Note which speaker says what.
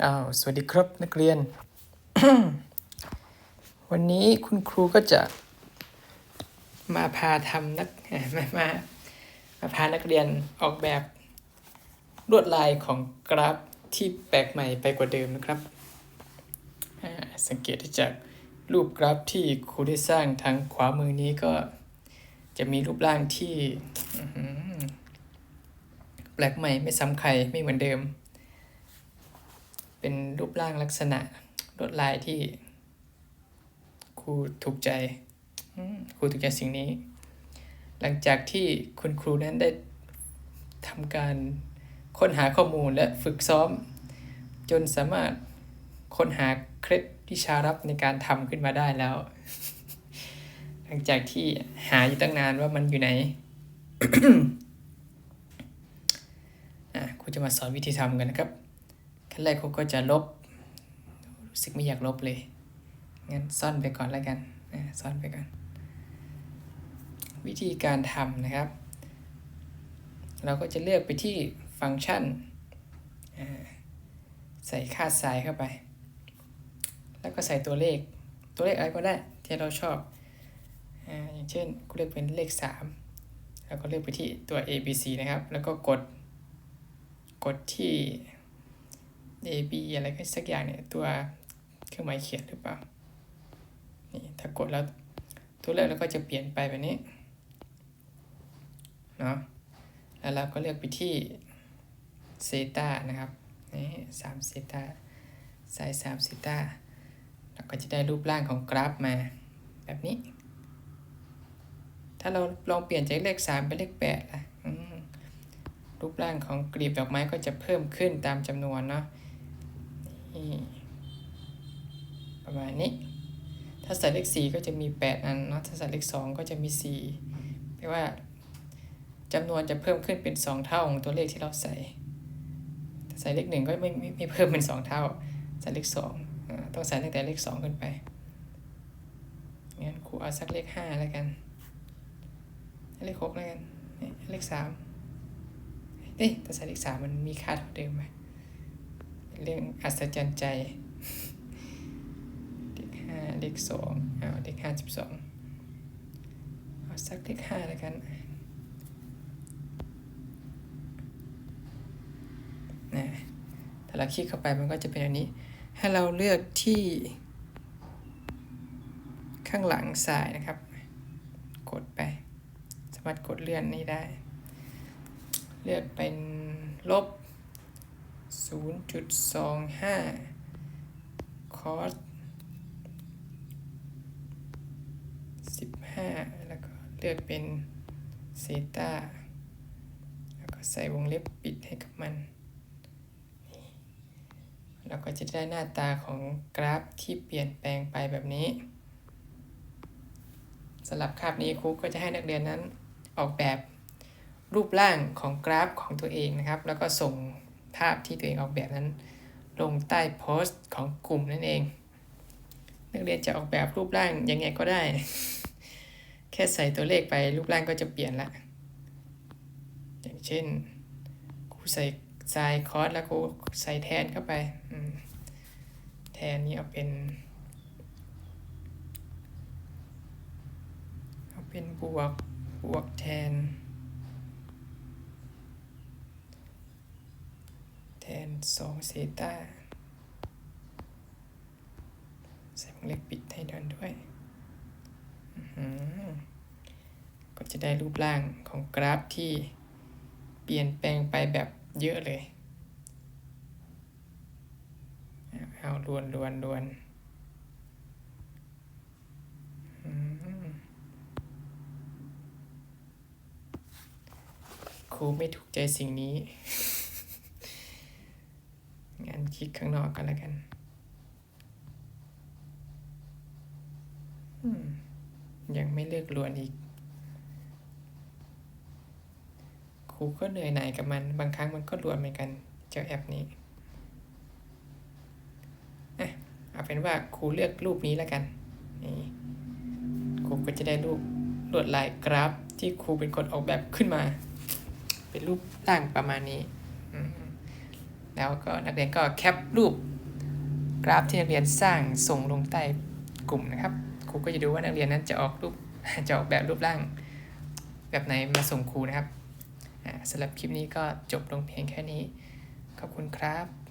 Speaker 1: อ้าวสวัสดีครับนักเรียน วันนี้คุณครูก็จะมาพาทำนักมามามาพานักเรียนออกแบบลวดลายของกราฟที่แปลกใหม่ไปกว่าเดิมนะครับ สังเกตได้จากรูปกราฟที่ครูได้สร้างทางขวามือนี้ก็จะมีรูปร่างที่แปลกใหม่ไม่ซ้ำใครไม่เหมือนเดิม เป็นรูปร่างลักษณะลวดลายที่ครูถูกใจครูถูกใจสิ่งนี้ หลังจากที่คุณครูนั้นได้ทำการค้นหาข้อมูลและฝึกซ้อม จนสามารถค้นหาเคล็ดวิชาลับในการทำขึ้นมาได้แล้ว หลังจากที่หาอยู่ตั้งนานว่ามันอยู่ไหนครูจะมาสอนวิธีทำกันนะครับ ขั้นแรกเขาก็จะลบ รู้สึกไม่อยากลบเลย งั้นซ่อนไปก่อนแล้วกันอะซ่อนไปก่อน วิธีการทำนะครับ เราก็จะเลือกไปที่ฟังก์ชัน ใส่ค่าสายเข้าไป แล้วก็ใส่ตัวเลข ตัวเลขอะไรก็ได้ที่เราชอบออย่างเช่นกูเลือกเป็นเลข 3 แล้วก็เลือกไปที่ตัว A B C นะครับ แล้วก็กด กดที่ A B อะไรก็สักอย่างเนี่ย ตัวเครื่องหมายเขียนหรือเปล่า นี่ถ้ากดแล้วตัวเลือกแล้วก็จะเปลี่ยนไปแบบนี้ เนาะ แล้วเราก็เลือกไปที่เซตานะครับ นี่สามเซตาใส่สามเซตาเราก็จะได้รูปร่างของกราฟมาแบบนี้ ถ้าเราลองเปลี่ยนจากเลขสามเป็นเลขแปดล่ะรูปร่างของกลีบดอกไม้ก็จะเพิ่มขึ้นตามจำนวนเนาะ ประมาณนี้ ถ้าใส่เลขสี่ก็จะมีแปดอันเนาะ ถ้าใส่เลขสองก็จะมีสี่แปลว่าจำนวนจะเพิ่มขึ้นเป็นสองเท่าของตัวเลขที่เราใส่ถ้าใส่เลขหนึ่งก็ไม่ไม่เพิ่มเป็นสองเท่า ใส่เลขสองต้องใส่ตั้งแต่เลขสองขึ้นไป งั้นครูเอาสักเลขห้าแล้วกัน เลขหกแล้วกัน เลขสามเอ๊ะแต่ใส่เลขสามมันมีค่าเท่าเดิมไหม เรื่องอัศจรรย์ใจ เลขห้าเลขสองเอาเลขห้าสิบสองเอาสักเลขห้าแล้วกันนะถ้าเราคลิกเข้าไปมันก็จะเป็นแบบนี้ ให้เราเลือกที่ข้างหลังซ้ายนะครับ กดไป สามารถกดเลื่อนนี้ได้ เลือกเป็นลบ 0.25 คอส15 แล้วก็เลือกเป็นเซตาแล้วก็ใส่วงเล็บปิดให้กับมันเราก็จะได้หน้าตาของกราฟที่เปลี่ยนแปลงไปแบบนี้สำหรับคาบนี้ครูก็จะให้นักเรียนนั้นออกแบบรูปร่างของกราฟของตัวเองนะครับ แล้วก็ส่ง ภาพที่ตัวเองออกแบบนั้น ลงใต้โพสต์ของกลุ่มนั่นเอง นักเรียนจะออกแบบรูปร่างยังไงก็ได้ แค่ใส่ตัวเลขไปรูปร่างก็จะเปลี่ยนละ อย่างเช่นครูใส่ทรายคอสแล้วครูใส่แทนเข้าไปแทนนี้เอาเป็นเอาเป็นบวกบวกแทน แทน สองเซตาใส่วงเล็บปิดให้ดอนด้วย ก็จะได้รูปร่างของกราฟที่เปลี่ยนแปลงไปแบบเยอะเลย เอาลวนลวนลวนครูไม่ถูกใจสิ่งนี้ ลิกข้างนอกกันแล้วกันอืมยังไม่เลิกลวนอีก ครูก็เหนื่อยหน่ายกับมัน บางครั้งมันก็ลวนเหมือนกัน เจ้าแอปนี้อะเอาเป็นว่าครูเลือกรูปนี้แล้วกัน นี่ครูก็จะได้รูปลวดลายกราฟที่ครูเป็นคนออกแบบขึ้นมา เป็นรูปร่างประมาณนี้อืม แล้วก็นักเรียนก็แคปรูปกราฟที่นักเรียนสร้างส่งลงใต้กลุ่มนะครับ ครูก็จะดูว่านักเรียนนั้นจะออกรูปจะออกแบบรูปร่าง แบบไหนมาส่งครูนะครับสำหรับคลิปนี้ก็จบลงเพียงแค่นี้ ขอบคุณครับ